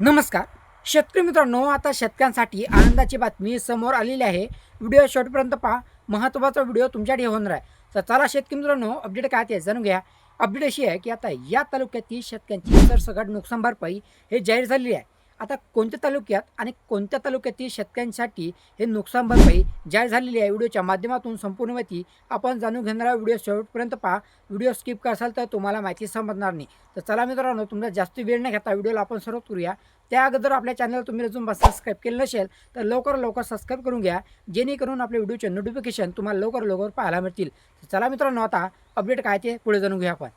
नमस्कार. शेतकरी मित्रांनो आता शेतकऱ्यांसाठी आनंदाची बातमी समोर आलेली आहे. व्हिडिओ शेवटपर्यंत पहा. महत्त्वाचा व्हिडिओ तुमच्यासाठी होणार आहे. तर चला शेतकरी मित्रांनो अपडेट काय ते जाणून घ्या. अपडेट अशी आहे की आता या तालुक्यातील शेतकऱ्यांची सरसकट नुकसान भरपाई हे जाहीर झालेली आहे. आता कोणत्या तालुक्यात आणि कोणत्या तालुक्यातील शेतकऱ्यांसाठी हे नुकसान भरपाई जाहीर झालेली आहे? व्हिडिओच्या माध्यमातून संपूर्ण माहिती आपण जाणून घेणारा व्हिडिओ शेवटपर्यंत पहा. व्हिडिओ स्किप करसाल तर तुम्हाला माहिती समजणार नाही. तर चला मित्रांनो तुमचा जास्त वेळ न घेता व्हिडिओला आपण सुरुवात करूया. त्या अगोदर आपल्या चॅनल तुम्ही अजून सबस्क्राईब केलं नसेल तर लवकर लवकर सबस्क्राईब करून घ्या. जेणेकरून आपल्या व्हिडिओचे नोटिफिकेशन तुम्हाला लवकर लवकर पाहायला मिळतील. चला मित्रांनो आता अपडेट काय ते पुढे जाणून घेऊ आपण.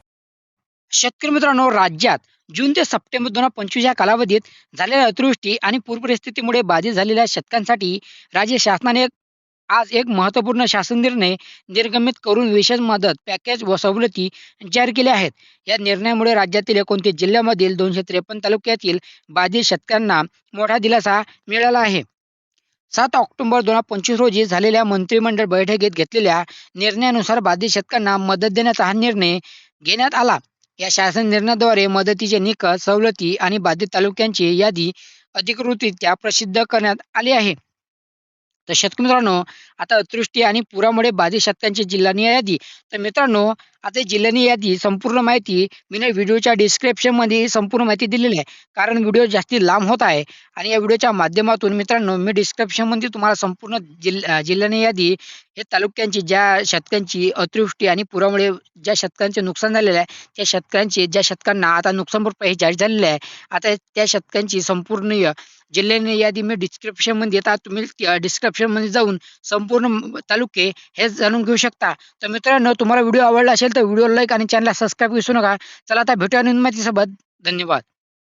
शेतकरी मित्रांनो राज्यात जून ते सप्टेंबर दोन हजार पंचवीस या कालावधीत झालेल्या अतिवृष्टी आणि पूर परिस्थितीमुळे बाधित झालेल्या शेतकऱ्यांसाठी राज्य शासनाने आज एक महत्त्वपूर्ण शासन निर्णय निर्गमित करून विशेष मदत पॅकेज व सवलती जाहीर केल्या आहेत. या निर्णयामुळे राज्यातील एकोणतीस जिल्ह्यामधील दोनशे त्रेपन्न तालुक्यातील बाधित शेतकऱ्यांना मोठा दिलासा मिळाला आहे. सात ऑक्टोबर दोन हजार पंचवीस रोजी झालेल्या मंत्रिमंडळ बैठकीत घेतलेल्या निर्णयानुसार बाधित शेतकऱ्यांना मदत देण्याचा हा निर्णय घेण्यात आला. या शासन निर्णयाद्वारे मदतीचे निकष सवलती आणि बाधित तालुक्यांची यादी अधिकृतरित्या प्रसिद्ध करण्यात आली आहे. तर शेतकरी मित्रांनो आता अतिवृष्टी आणि पुरामुळे बाधित शेतकऱ्यांची जिल्हानिहाय यादी. तर मित्रांनो आता जिल्ह्याने यादी संपूर्ण माहिती मी ना व्हिडिओच्या डिस्क्रिप्शनमध्ये संपूर्ण माहिती दिलेली आहे. कारण व्हिडिओ जास्ती लांब होत आहे. आणि या व्हिडिओच्या माध्यमातून मित्रांनो मी डिस्क्रिप्शनमध्ये तुम्हाला संपूर्ण जिल्हा जिल्हानिहाय यादी हे तालुक्यांची ज्या शेतकऱ्यांची अतिवृष्टी आणि पुरामुळे ज्या शेतकऱ्यांचे नुकसान झालेलं आहे त्या शेतकऱ्यांचे ज्या शेतकऱ्यांना आता नुकसान भरपाई जाहीर झालेलं आहे आता त्या शेतकऱ्यांची संपूर्ण जिल्ह्याने यादी मी डिस्क्रिप्शनमध्ये येतात तुम्ही डिस्क्रिप्शनमध्ये जाऊन संपूर्ण तालुके हे जाणून घेऊ शकता. तर मित्रांनो तुम्हाला व्हिडिओ आवडला असेल व्हिडिओ लाईक आणि चॅनलला सबस्क्राईब विसरू नका. चला आता भेटूया नवीन माहितीसोबत. धन्यवाद.